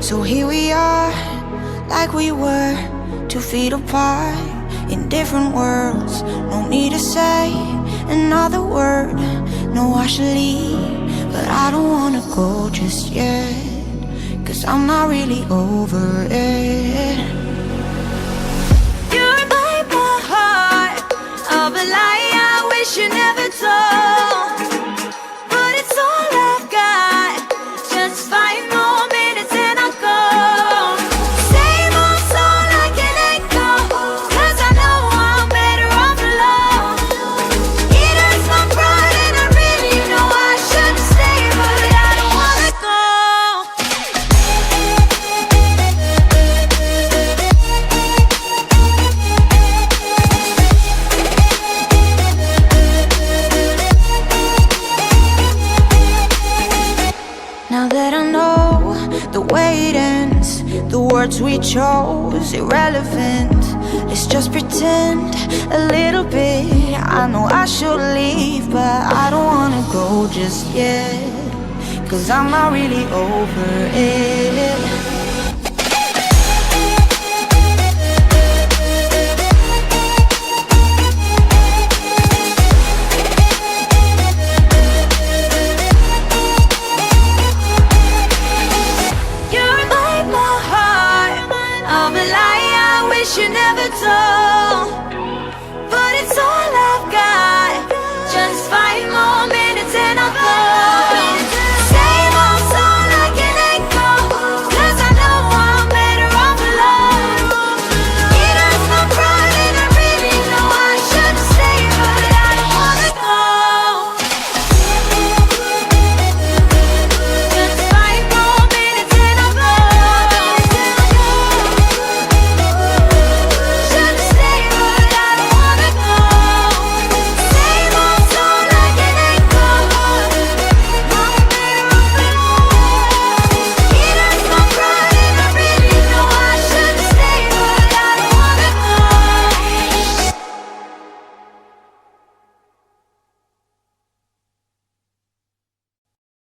So here we are, like we were, two feet apart, in different worlds. No need to say another word. No, I should leave, but I don't wanna go just yet. Cause I'm not really over it. The way it ends, the words we chose irrelevant. Let's just pretend a little bit. I know I should leave, but I don't wanna go just yet. Cause I'm not really over it. wish you never told.